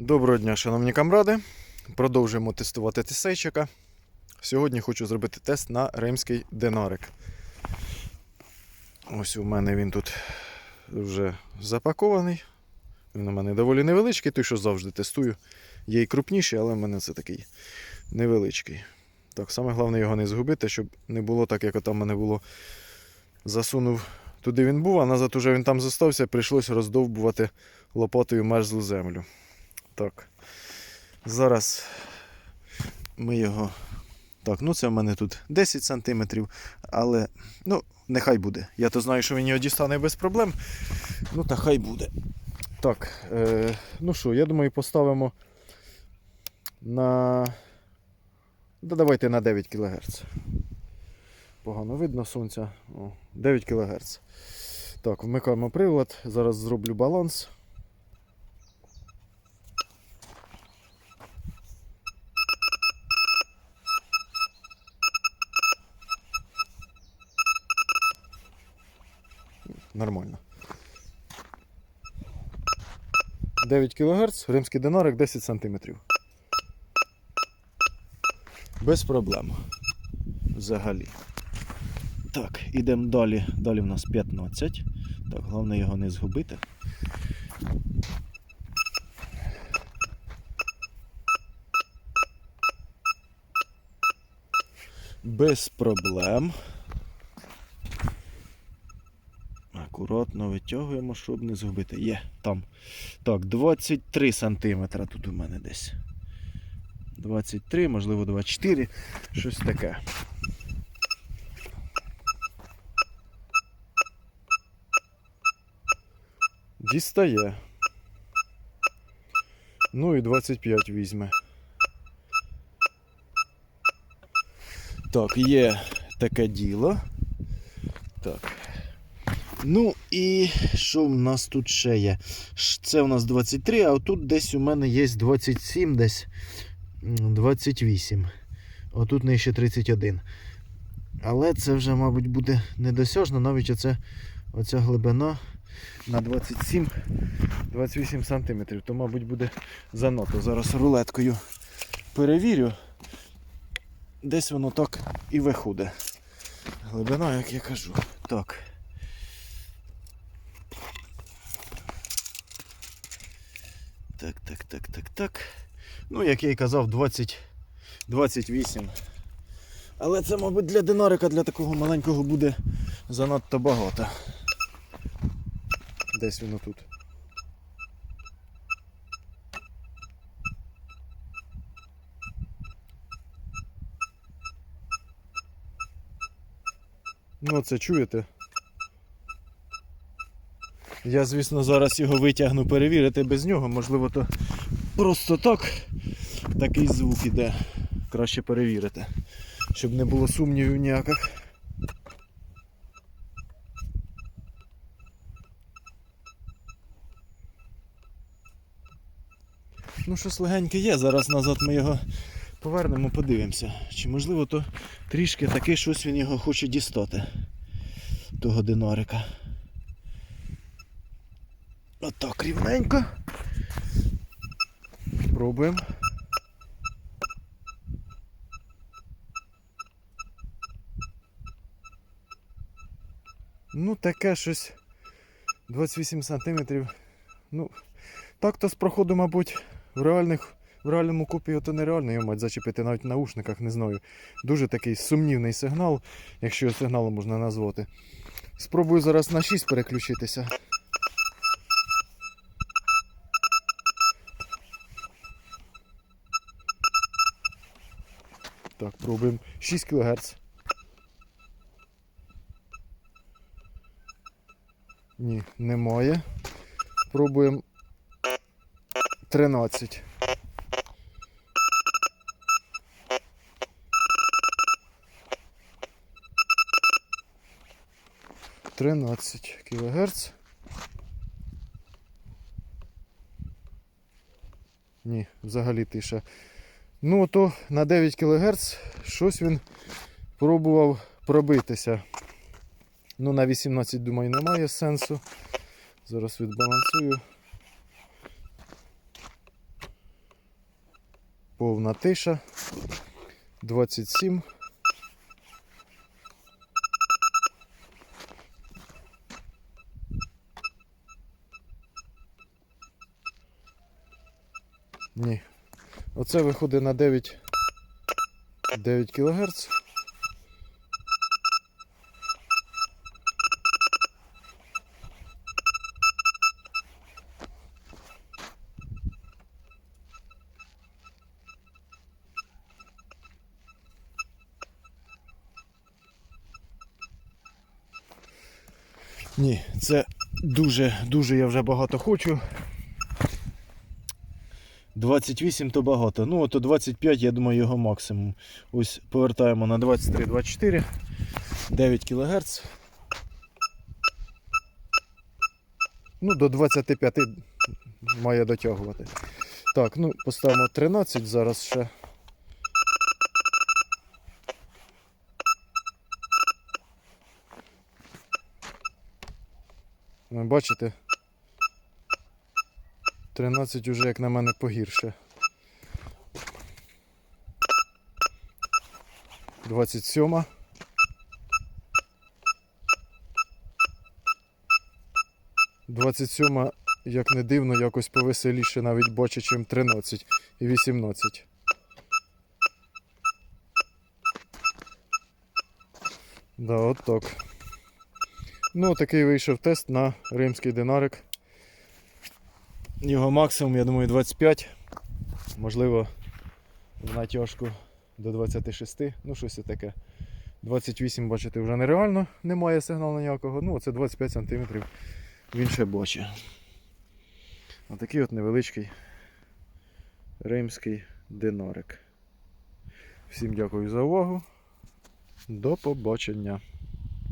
Доброго дня, шановні камради. Продовжуємо тестувати тесейчика. Сьогодні хочу зробити тест на римський динарик. Ось у мене він тут вже запакований. Він у мене доволі невеличкий, той, що завжди тестую. Є і крупніший, але в мене це такий невеличкий. Так, саме головне його не згубити, щоб не було так, як там мене було. Засунув туди він був, а назад уже він там зостався, прийшлось роздовбувати лопатою мерзлу землю. Так. Зараз ми його. Так, ну це в мене тут 10 см, але ну, нехай буде. Я то знаю, що він його дістане без проблем. Ну, та хай буде. Так, е, ну що, я думаю, поставимо на. Да, давайте на 9 кГц. Погано видно сонця. О, 9 кГц. Так, вмикаємо привод. Зараз зроблю баланс. Нормально. 9 кГц, римський динарик 10 см. Без проблем. Взагалі. Так, ідемо далі. Далі в нас 15. Так, головне його не згубити. Без проблем. Акуратно витягуємо, щоб не згубити. Є, там. Так, 23 сантиметра тут у мене десь. 23, можливо, 24. Щось таке. Дістає. Ну і 25 візьме. Так, є таке діло. Так. Ну і що в нас тут ще є? Це у нас 23, а отут десь у мене є 27, десь 28. Отут нижче 31. Але це вже, мабуть, буде недосяжно, навіть оце, оця глибина на 27 28 см, то, мабуть, буде занадто. Зараз рулеткою перевірю. Десь воно так і виходить. Глибина, як я кажу. Так. Так, так, так, так, так. Ну, як я і казав, 20, 28. Але це, мабуть, для динарика, для такого маленького буде занадто багато. Десь воно тут. Ну, це чуєте? Я, звісно, зараз його витягну перевірити без нього, можливо, то просто так такий звук іде. Краще перевірити, щоб не було сумнівів ніяких. Ну, щось легеньке є, зараз назад ми його повернемо, подивимося. Чи можливо то трішки таке щось він його хоче дістати. Того динарика. Отак рівненько. Пробуємо. Ну, таке щось 28 сантиметрів. Ну, так то з проходу, мабуть, в реальних. В реальному купі то нереально його мать зачепити навіть в наушниках, не знаю. Дуже такий сумнівний сигнал, якщо його сигналом можна назвати. Спробую зараз на 6 переключитися. Так, пробуємо 6 кГц. Ні, немає. Пробуємо 13. Тринадцять кілогерц. Ні, взагалі тиша. Ну, то на 9 кГц щось він пробував пробитися. Ну, на 18, думаю, немає сенсу. Зараз відбалансую. Повна тиша. 27. Ні. Оце виходить на 9, 9 кГц. Ні, це дуже, дуже я вже багато хочу. 28 то багато. Ну, ото 25, я думаю, його максимум. Ось повертаємо на 23-24, 9 кГц. Ну, до 25 має дотягувати. Так, ну, поставимо 13 зараз ще. Ви бачите? 13 уже, як на мене, погірше. 27. Двадцять сьома, як не дивно, якось повеселіше навіть бачу, чим 13 і 18. Да, от так. Ну, такий вийшов тест на римський динарик. Його максимум, я думаю, 25. Можливо, в натяжку до 26. Ну, щось таке. 28, бачите, вже нереально, немає сигналу ніякого. Ну, оце 25 см він ще бачить. Отакий от невеличкий римський динарик. Всім дякую за увагу. До побачення.